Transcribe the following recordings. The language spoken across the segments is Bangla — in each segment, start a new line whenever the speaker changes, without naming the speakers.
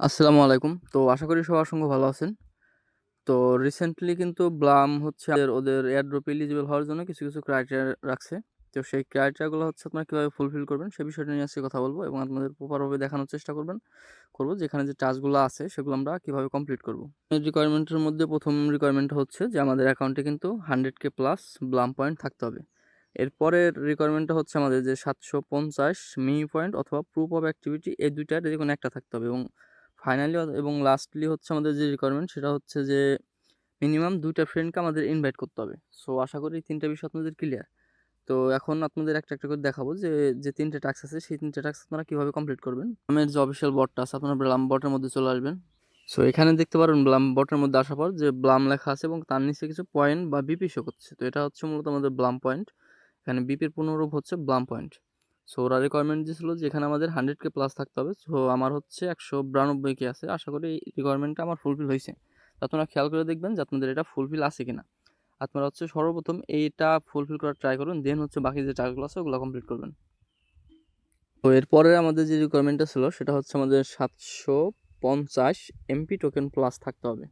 আসসালামু আলাইকুম। তো আশা করি সবার সঙ্গে ভালো আছেন। তো রিসেন্টলি কিন্তু ব্লাম হচ্ছে ওদের এয়ারড্রপ এলিজিবল হওয়ার জন্য কিছু, কিছু ক্রাইটেরিয়া রাখছে। তো সেই ক্রাইটেরিয়া গুলো হচ্ছে আপনারা কীভাবে ফুলফিল করবেন সে বিষয়টা নিয়ে আজকে কথা বলব এবং আপনাদের প্রপার ভাবে দেখানোর চেষ্টা করবেন করব যেখানে যে টাস্কগুলো আছে সেগুলো আমরা কীভাবে কমপ্লিট করব রিকোয়ারমেন্টের মধ্যে প্রথম রিকোয়ারমেন্ট হচ্ছে যে আমাদের অ্যাকাউন্টে কিন্তু 100k প্লাস ব্লাম পয়েন্ট থাকতে হবে। এরপরের রিকোয়ারমেন্টটা হচ্ছে আমাদের যে ৭৫০ মিনি পয়েন্ট অথবা প্রুফ অফ অ্যাক্টিভিটি এই ২ টার যেকোনো একটা থাকতে হবে এবং ফাইনালি এবং লাস্টলি হচ্ছে আমাদের যে রিকোয়ারমেন্ট সেটা হচ্ছে যে মিনিমাম দুইটা ফ্রেন্ডকে আমাদের ইনভাইট করতে হবে। সো আশা করি তিনটা বিষয় আপনাদের ক্লিয়ার তো এখন আপনাদের একটা একটা করে দেখাবো যে যে তিনটে টাস্ক আছে, সেই তিনটে টাস্ক আপনারা কীভাবে কমপ্লিট করবেন। আমার যে অফিসিয়াল বটটা আছে, আপনারা ব্লাম বটের মধ্যে চলে আসবেন। সো এখানে দেখতে পারেন ব্লাম বটের মধ্যে আসার পর যে ব্লাম লেখা আছে এবং তার নিচে কিছু পয়েন্ট বা বিপি শো করছে। তো এটা হচ্ছে মূলত আমাদের ব্লাম পয়েন্ট এখানে বিপির পূর্ণরূপ হচ্ছে ব্লাম পয়েন্ট সো ওরা রিকোয়ারমেন্ট দিয়েছিল যে এখানে আমাদের হান্ড্রেড কে প্লাস থাকতে হবে। সো আমার হচ্ছে একশো বিরানব্বই কে আছে। আশা করি এই রিকোয়ারমেন্টটা আমার ফুলফিল হয়েছে। আপনারা খেয়াল করে দেখবেন যে আপনাদের এটা ফুলফিল আছে কিনা। আপনারা হচ্ছে সর্বপ্রথম এইটা ফুলফিল করার ট্রাই করুন দেন হচ্ছে বাকি যে টাস্কগুলো আছে ওগুলো কমপ্লিট করবেন। তো এরপরে আমাদের যে রিকোয়ারমেন্টটা ছিল, সেটা হচ্ছে আমাদের সাতশো পঞ্চাশ এমপি টোকেন প্লাস থাকতে হবে।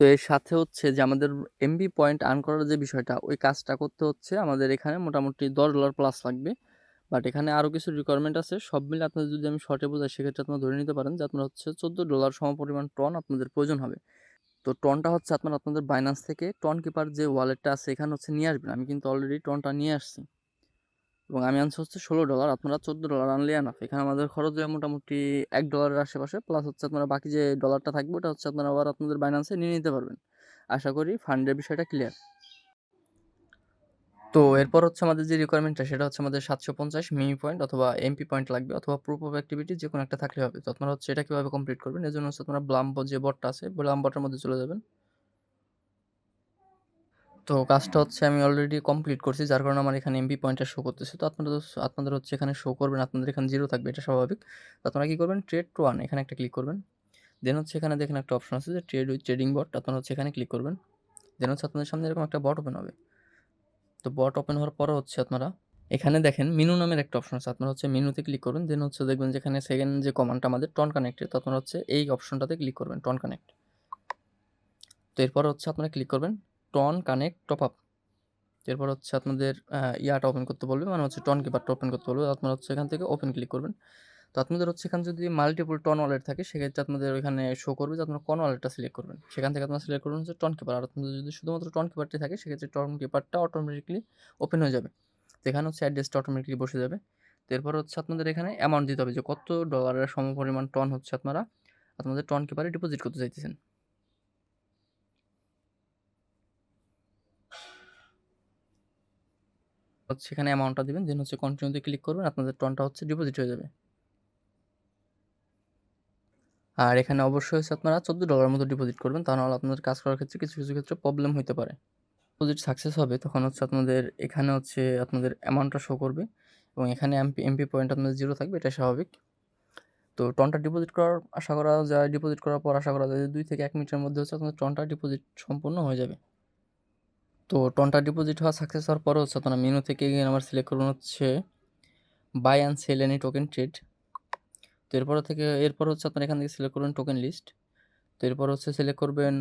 তো এর সাথে হচ্ছে যে আমাদের এমবি পয়েন্ট আর্ন করার যে বিষয়টা, ওই কাজটা করতে হচ্ছে আমাদের এখানে মোটামুটি দশ ডলার প্লাস লাগবে। বাট এখানে আরও কিছু রিকোয়ারমেন্ট আছে। সব মিলে আপনাদের যদি আমি শর্টে বোঝাই, সেক্ষেত্রে আপনারা ধরে নিতে পারেন যে আপনার হচ্ছে চোদ্দ ডলার সমপরিমাণ টন আপনাদের প্রয়োজন হবে। তো টনটা হচ্ছে আপনার, আপনাদের বাইনান্স থেকে টন কিপার যে ওয়ালেটটা আছে, এখানে হচ্ছে নিয়ে আসবেন। আমি কিন্তু অলরেডি টনটা নিয়ে আসছি। এবং আমি আনছি হচ্ছে ষোলো ডলার আপনারা চোদ্দ ডলার আনলে আনাফ এখানে আমাদের খরচ হয় মোটামুটি এক ডলারের আশেপাশে প্লাস হচ্ছে আপনারা বাকি যে ডলারটা থাকবে, ওটা হচ্ছে আপনারা আবার আপনাদের বাইনান্সে নিয়ে নিতে পারবেন। আশা করি ফান্ডের বিষয়টা ক্লিয়ার তো এরপর হচ্ছে আমাদের যে রিকোয়ারমেন্টটা সেটা হচ্ছে আমাদের সাতশো পঞ্চাশ মিমি পয়েন্ট অথবা এমপি পয়েন্ট লাগবে অথবা প্রুফ অফ অ্যাক্টিভিটি যে কোনো একটা থাকলে হবে। তো আপনারা হচ্ছে এটা কীভাবে কমপ্লিট করবেন? এর জন্য হচ্ছে আপনারা ব্লাম যে বটটা আছে ব্লাম বটের মধ্যে চলে যাবেন। তো কাজটা হচ্ছে আমি অলরেডি কমপ্লিট করছি, যার কারণে আমার এখানে এমপি পয়েন্টটা শো করতেছে। তো আপনাদের আপনাদের হচ্ছে এখানে শো করবেন, আপনাদের এখানে জিরো থাকবে, এটা স্বাভাবিক। তো আপনারা কী করবেন? ট্রেড টু ওয়ান এখানে একটা ক্লিক করবেন। দেন হচ্ছে এখানে দেখেন একটা অপশন আছে যে ট্রেড উইথ ট্রেডিং বট আপনারা হচ্ছে এখানে ক্লিক করবেন। দেন হচ্ছে আপনাদের সামনে এরকম একটা বট ওপেন হবে। তো বট ওপেন হওয়ার পরে হচ্ছে আপনারা, এখানে দেখেন মিনু নামের একটা অপশন আছে, আপনারা হচ্ছে মেনুতে ক্লিক করুন দেন হচ্ছে দেখবেন যেখানে সেকেন্ড যে কমান্ডটা আমাদের টন কানেক্টেড তো আপনারা হচ্ছে এই অপশনটাতে ক্লিক করবেন টন কানেক্ট তো এরপর হচ্ছে আপনারা ক্লিক করবেন টন কানেক্ট টপ আপ এরপর হচ্ছে আপনাদের ইয়াটা ওপেন করতে বলবে মানে হচ্ছে টন কিপারটা ওপেন করতে বলবে, আপনারা হচ্ছে এখান থেকে ওপেন ক্লিক করবেন। তো আপনাদের হচ্ছে এখানে যদি মাল্টিপল টন ওয়ালেট থাকে, সেক্ষেত্রে আপনাদের ওইখানে শো করবে যে আপনারা কোন ওয়ালেটটা সিলেক্ট করবেন। সেখান থেকে আপনারা সিলেক্ট করবেন হচ্ছে টন কিপার আর আপনাদের যদি শুধুমাত্র টন কিপারটি থাকে, সেক্ষেত্রে টন কিপারটা অটোমেটিকলি ওপেন হয়ে যাবে। তো এখানে হচ্ছে অ্যাড্রেসটা অটোমেটিকলি বসে যাবে। তো এরপর হচ্ছে আপনাদের এখানে অ্যামাউন্ট দিতে হবে যে কত ডলারের সমপরিমাণ টন হচ্ছে আপনারা, আপনাদের টন কিপারে ডিপোজিট করতে চাইতেছেন। হচ্ছে এখানে অ্যামাউন্টটা দেবেন দেন হচ্ছে কন্টিনিউতে ক্লিক করবেন, আপনাদের টনটা হচ্ছে ডিপোজিট হয়ে যাবে। আর এখানে অবশ্যই হচ্ছে আপনারা চোদ্দ ডলার মতো ডিপোজিট করবেন, তা নাহলে আপনাদের কাজ করার ক্ষেত্রে কিছু কিছু ক্ষেত্রে প্রবলেম হতে পারে। ডিপোজিট সাকসেস হবে, তখন হচ্ছে আপনাদের এখানে হচ্ছে আপনাদের অ্যামাউন্টটা শো করবে এবং এখানে এমপি এমপি পয়েন্ট আপনাদের জিরো থাকবে এটা স্বাভাবিক। তো টনটা ডিপোজিট করার আশা করা যায় ডিপোজিট করার পর আশা করা যায় যে দুই থেকে এক মিনিটের মধ্যে হচ্ছে আপনাদের টনটা ডিপোজিট সম্পূর্ণ হয়ে যাবে। তো টনটা ডিপোজিট হওয়া সাকসেস হওয়ার পরে হচ্ছে আপনারা মেনু থেকে আমার সিলেক্ট করবেন হচ্ছে buy and sell any token trade এরপর থেকে, এরপর হচ্ছে আপনারা এখান থেকে সিলেক্ট করবেন টোকেন লিস্ট তো এরপর হচ্ছে সিলেক্ট করবেন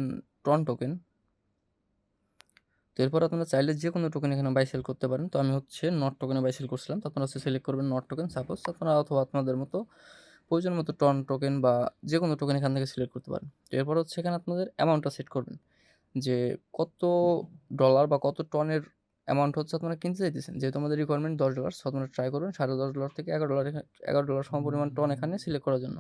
টন টোকেন তো এরপর আপনারা চাইলে যে কোনো টোকেন এখানে বাই সেল করতে পারেন, তো আমি হচ্ছে নট টোকেনে বাই সেল করছিলাম, তো আপনারা হচ্ছে সিলেক্ট করবেন নট টোকেন সাপোজ আপনারা অথবা আপনাদের মতো প্রয়োজন মতো টন টোকেন বা যে কোনো টোকেন এখান থেকে সিলেক্ট করতে পারেন, তো এরপর হচ্ছে এখানে আপনাদের অ্যামাউন্টটা সেট করবেন, যে কত ডলার বা কত টনের অ্যামাউন্ট হচ্ছে আপনারা কিনতে চাইতেছেন। যেহেতু আমাদের রিকোয়ারমেন্ট দশ ডলার সো আপনারা ট্রাই করবেন সাড়ে দশ ডলার থেকে এগারো ডলার এগারো ডলার সমপরিমাণ টন এখানে সিলেক্ট করার জন্য।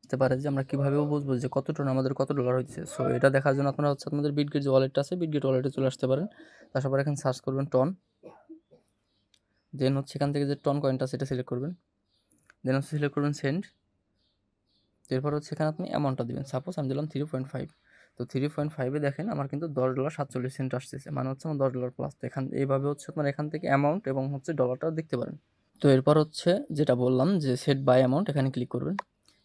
বুঝতে পারে যে আমরা কীভাবেও বুঝব যে কত টন আমাদের কত ডলার হচ্ছে সো এটা দেখার জন্য আপনারা হচ্ছে আপনাদের বিটগেট যে ওয়ালেটটা আছে বিটগেট ওয়ালেটে চলে আসতে পারেন। তারপর এখানে সার্চ করবেন টন দেন হচ্ছে এখান থেকে যে টন কয়েনটা সেটা সিলেক্ট করবেন। দেন হচ্ছে সিলেক্ট করবেন সেন্ড এরপর হচ্ছে এখানে আপনি অ্যামাউন্টটা দেবেন। সাপোজ আমি দিলাম থ্রি পয়েন্ট ফাইভ তো থ্রি পয়েন্ট ফাইভে দেখেন আমার কিন্তু দশ ডলার সাতচল্লিশ সেন্ট আসতেছে। মানে হচ্ছে আমার দশ ডলার প্লাস তো এখান এইভাবে হচ্ছে আপনার এখান থেকে অ্যামাউন্ট এবং হচ্ছে ডলারটাও দেখতে পারেন। তো এরপর হচ্ছে যেটা বললাম যে সেট বাই অ্যামাউন্ট এখানে ক্লিক করবেন।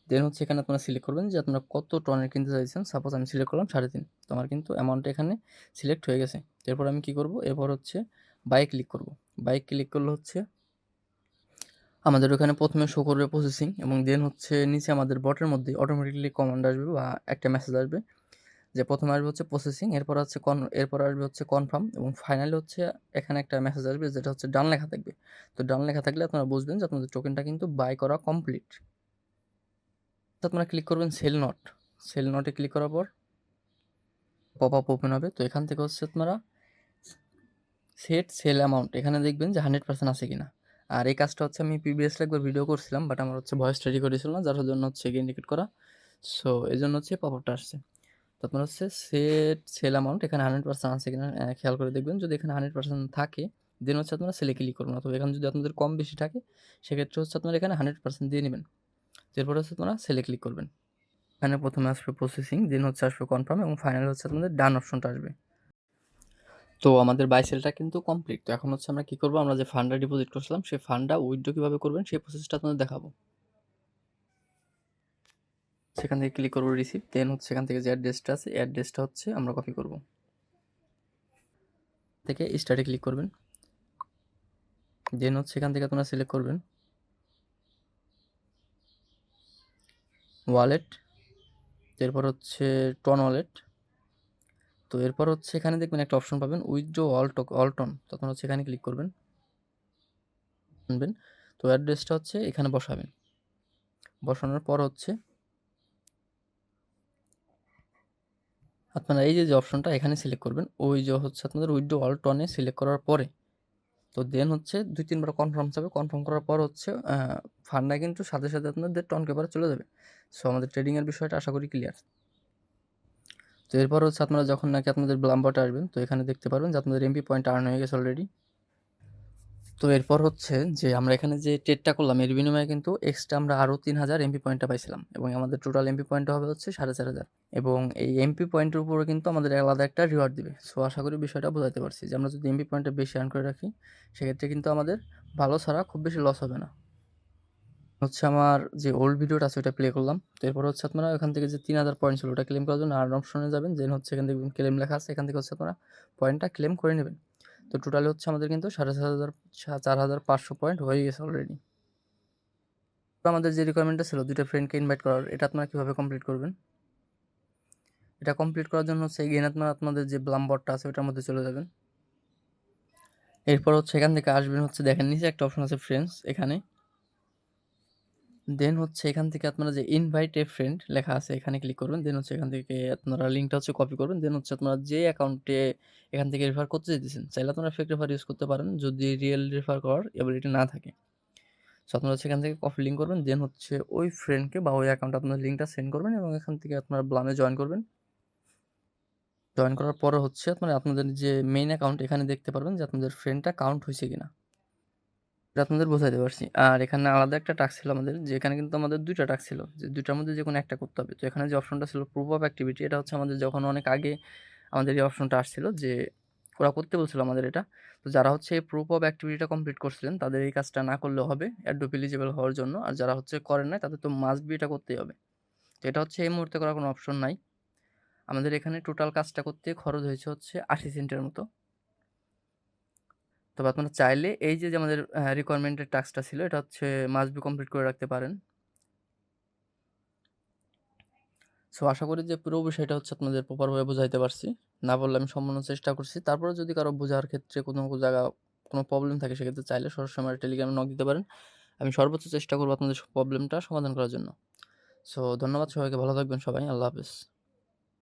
দেন হচ্ছে এখানে আপনারা সিলেক্ট করবেন যে আপনারা কত টনের কিনতে চাইছেন। সাপোজ আমি সিলেক্ট করলাম সাড়ে তিন। তো আমার কিন্তু অ্যামাউন্ট এখানে সিলেক্ট হয়ে গেছে। এরপর আমি কি করব? এরপর হচ্ছে বাই ক্লিক করব। বাই ক্লিক করলে হচ্ছে আমাদের ওখানে প্রথমে শো করবে প্রসেসিং এবং দেন হচ্ছে নিচে আমাদের বটের মধ্যে অটোমেটিকলি কমান্ড আসবে বা একটা মেসেজ আসবে। যে প্রথমে আসবে হচ্ছে প্রসেসিং এরপর হচ্ছে কন এরপর আসবে হচ্ছে কনফার্ম এবং ফাইনালি হচ্ছে এখানে একটা মেসেজ আসবে যেটা হচ্ছে ডান লেখা থাকবে। তো ডান লেখা থাকলে আপনারা বুঝবেন যে আপনাদের টোকেনটা কিন্তু বাই করা কমপ্লিট আপনারা ক্লিক করবেন সেল নট সেল নটে ক্লিক করার পর পপ আপ ওপেন হবে। তো এখান থেকে হচ্ছে আপনারা সেট সেল অ্যামাউন্ট এখানে দেখবেন যে হান্ড্রেড পার্সেন্ট আছে কিনা। আর এই কাজটা হচ্ছে আমি প্রিভিয়াসলি একবার ভিডিও করছিলাম বাট আমার হচ্ছে ভয়েস রেডি করেছিল না, যার জন্য হচ্ছে ইন্ডিকেট করা। সো এই জন্য হচ্ছে পপ আপটা আসছে। তো আপনার হচ্ছে সেট সেল অ্যামাউন্ট এখানে হান্ড্রেড পার্সেন্ট আছে কিনা খেয়াল করে দেখবেন। যদি এখানে হান্ড্রেড পার্সেন্ট থাকে দেন হচ্ছে আপনারা সেলে ক্লিক করবেন। অথবা এখানে যদি আপনাদের কম বেশি থাকে, সেক্ষেত্রে হচ্ছে আপনারা এখানে হান্ড্রেড পার্সেন্ট দিয়ে নেবেন। এরপরে হচ্ছে আপনারা সেলে ক্লিক করবেন। এখানে প্রথমে আসবে প্রসেসিং দেন হচ্ছে আসবে কনফার্ম এবং ফাইনাল হচ্ছে আপনাদের ডান অপশনটা আসবে। তো আমাদের বাই সেলটা কিন্তু কমপ্লিট তো এখন হচ্ছে আমরা কী করব? আমরা যে ফান্ডটা ডিপোজিট করছিলাম, সেই ফান্ডটা উইথড্র কীভাবে করবেন, সেই প্রসেসটা আপনাদের দেখাবো। সেখান থেকে ক্লিক করব রিসিভ দেন হচ্ছে সেখান থেকে যে অ্যাড্রেসটা আছে অ্যাড্রেসটা হচ্ছে আমরা কপি করব। থেকে স্টার্টে ক্লিক করবেন। দেন হচ্ছে সেখান থেকে আপনারা সিলেক্ট করবেন। ওয়ালেট এরপর হচ্ছে টন ওয়ালেট তো এরপর হচ্ছে এখানে দেখবেন একটা অপশন পাবেন উইথড্র অল টক অল টন তখন হচ্ছে এখানে ক্লিক করবেন। আনবেন। তো অ্যাড্রেসটা হচ্ছে এখানে বসাবেন। বসানোর পর হচ্ছে আপনারা এই যে অপশনটা এখানে সিলেক্ট করবেন, ওই যে হচ্ছে আপনাদের উইডো অল টনে সিলেক্ট করার পরে, তো দেন হচ্ছে দুই, তিনবার কনফার্ম যাবে কনফার্ম করার পর হচ্ছে ফান্ডা কিন্তু সাথে সাথে আপনাদের টন পেপারে চলে যাবে। সো আমাদের ট্রেডিংয়ের বিষয়টা আশা করি ক্লিয়ার তো এরপর হচ্ছে আপনারা যখন নাকি আপনাদের ব্লাম্বারটা আসবেন, তো এখানে দেখতে পারবেন যে আপনাদের এমপি পয়েন্ট আর্ন হয়ে গেছে অলরেডি তো এরপর হচ্ছে যে, আমরা এখানে যে ট্রেডটা করলাম, এর বিনিময়ে কিন্তু এক্সট্রা আমরা আরও তিন হাজার এমপি পয়েন্টটা পাইছিলাম। এবং আমাদের টোটাল এমপি পয়েন্টটা হবে হচ্ছে সাড়ে চার হাজার এবং এই এমপি পয়েন্টের উপরে কিন্তু আমাদের আলাদা একটা রিওয়ার্ড দিবে। সো আশা করি বিষয়টা বোঝাতে পারছি যে, আমরা যদি এমপি পয়েন্টটা বেশি আর্ন করে রাখি, সেক্ষেত্রে কিন্তু আমাদের ভালো ছাড়া খুব বেশি লস হবে না। হচ্ছে আমার যে ওল্ড ভিডিওটা আছে ওটা প্লে করলাম। তো এরপর হচ্ছে আপনারা এখান থেকে যে তিন হাজার পয়েন্ট ছিল, ওটা ক্লেম করার জন্য আর অপশনে যাবেন। দেন হচ্ছে এখান থেকে ক্লেম লেখা আছে, এখান থেকে হচ্ছে আপনারা পয়েন্টটা ক্লেম করে নেবেন। তো টোটালি হচ্ছে আমাদের কিন্তু সাড়ে সাত হাজার চার হাজার পাঁচশো পয়েন্ট হয়ে গেছে অলরেডি আমাদের যে রিকোয়ারমেন্টটা ছিল, দুইটা ফ্রেন্ডকে ইনভাইট করার, এটা আপনারা কীভাবে কমপ্লিট করবেন? এটা কমপ্লিট করার জন্য হচ্ছে এগেন আপনারা আপনাদের যে ব্লাম্বরটা আছে, ওটার মধ্যে চলে যাবেন। এরপর হচ্ছে এখান থেকে আসবেন হচ্ছে, দেখেন নিচে একটা অপশন আছে ফ্রেন্ডস এখানে। দেন হচ্ছে এখান থেকে আপনারা যে ইনভাইট এ ফ্রেন্ড লেখা আছে এখানে ক্লিক করবেন। দেন হচ্ছে এখান থেকে আপনারা লিঙ্কটা হচ্ছে কপি করবেন। দেন হচ্ছে আপনারা যে অ্যাকাউন্টে এখান থেকে রেফার করতে চাইতেছেন, চাইলে আপনারা ফেক রেফার ইউজ করতে পারেন যদি রিয়েল রেফার করার এবিলিটি না থাকে। সো আপনারা সেখান থেকে কপি লিঙ্ক করবেন। দেন হচ্ছে ওই ফ্রেন্ডকে বা ওই অ্যাকাউন্টে আপনার লিঙ্কটা সেন্ড করবেন এবং এখান থেকে আপনারা ব্লামে জয়েন করবেন। জয়েন করার পরে হচ্ছে আপনারা আপনাদের যে মেইন অ্যাকাউন্ট এখানে দেখতে পারবেন যে আপনাদের ফ্রেন্ডটা কাউন্ট হয়েছে কিনা। এটা আপনাদের বোঝাতে পারছি। আর এখানে আলাদা একটা টাস্ক ছিল আমাদের, যে এখানে কিন্তু আমাদের দুইটা টাস্ক ছিল, যে দুইটার মধ্যে যে কোনো একটা করতে হবে। তো এখানে যে অপশনটা ছিল প্রুফ অফ অ্যাক্টিভিটি এটা হচ্ছে আমাদের যখন অনেক আগে আমাদের এই অপশনটা আসছিল, যে ওরা করতে বলছিল আমাদের এটা। তো যারা হচ্ছে এই প্রুফ অফ অ্যাক্টিভিটিটা কমপ্লিট করছিলেন, তাদের এই কাজটা না করলেও হবে অ্যাডোপ এলিজিবল হওয়ার জন্য। আর যারা হচ্ছে করেন নাই, তাদের তো মাস্ট বি এটা করতেই হবে। তো এটা হচ্ছে এই মুহূর্তে করার কোনো অপশন নাই। আমাদের এখানে টোটাল কাজটা করতে খরচ হয়েছে হচ্ছে আশি সেন্টের মতো। তবে আপনারা চাইলে এই যে আমাদের রিকোয়ারমেন্টের টাস্কটা ছিল, এটা হচ্ছে মাস্ট বি কমপ্লিট করে রাখতে পারেন। সো আশা করি যে পুরো বিষয়টা হচ্ছে আপনাদের প্রপারভাবে বোঝাইতে পারছি। না বললে আমি সম্পূর্ণ চেষ্টা করছি। তারপরে যদি কারও বোঝার ক্ষেত্রে কোনো জায়গা, কোনো প্রবলেম থাকে, সেক্ষেত্রে চাইলে সরাসরি আমার টেলিগ্রামে নক দিতে পারেন। আমি সর্বোচ্চ চেষ্টা করব আপনাদের প্রবলেমটা সমাধান করার জন্য। সো ধন্যবাদ সবাইকে। ভালো থাকবেন সবাই। আল্লাহ হাফিজ।